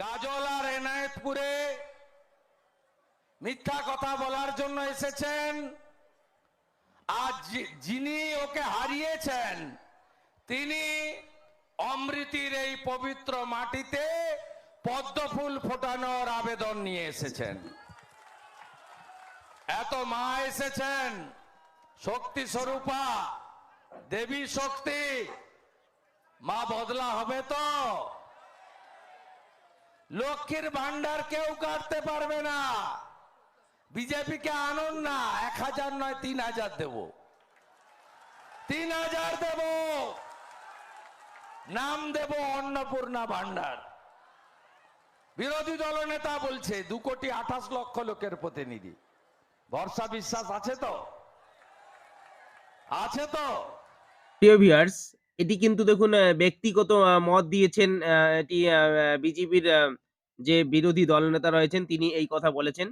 গাজল আর এনায়েতপুরে মিথ্যা কথা বলার জন্য এসেছেন। আজ যিনি ওকে হারিয়েছেন, তিনি অমৃতির এই পবিত্র মাটিতে পদ্মফুল ফোটানোর আবেদন নিয়ে এসেছেন। এত মা এসেছেন, শক্তি স্বরূপা, দেবী শক্তি। মা বদলা হবে তো? লক্ষ্মীর ভান্ডার কেউ কাটতে পারবে না। বিজেপিকে আনুন না, এক হাজার নয়, তিন হাজার দেব। তিন হাজার দেব। নাম দেব অন্নপূর্ণা ভান্ডার। বিরোধী দলনেতা বলছে, দু কোটি আঠাশ লক্ষ লোকের প্রতিনিধি। ভরসা বিশ্বাস আছে তো? আছে তো? এটি কিন্তু দেখুন ব্যক্তিগত মত দিয়েছেন এটি বিজেপির যে বিরোধী দলনেতা রয়েছেন, তিনি এই কথা বলেছেন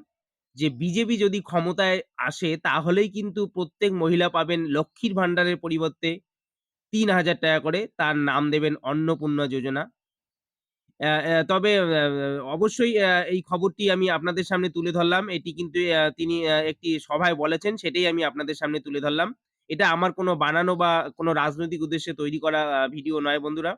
যে, বিজেপি যদি ক্ষমতায় আসে, তাহলেই কিন্তু প্রত্যেক মহিলা পাবেন লক্ষ্মীর ভান্ডারের পরিবর্তে তিন হাজার টাকা করে তার নাম দেবেন অন্নপূর্ণা যোজনা। তবে অবশ্যই এই খবরটি আমি আপনাদের সামনে তুলে ধরলাম। এটি কিন্তু তিনি একটি সভায় বলেছেন, সেটাই আমি আপনাদের সামনে তুলে ধরলাম। এটা আমার কোনো বানানো বা কোনো রাজনৈতিক উদ্দেশ্যে তৈরি করা ভিডিও নয় বন্ধুরা।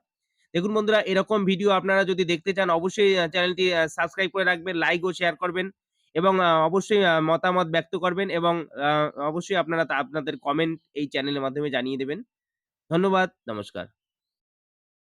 দেখুন বন্ধুরা, এরকম ভিডিও আপনারা যদি দেখতে চান, অবশ্যই চ্যানেলটি সাবস্ক্রাইব করে রাখবেন লাইক ও শেয়ার করবেন এবং অবশ্যই মতামত ব্যক্ত করবেন এবং অবশ্যই আপনারা আপনাদের কমেন্ট এই চ্যানেলের মাধ্যমে জানিয়ে দেবেন। ধন্যবাদ, নমস্কার।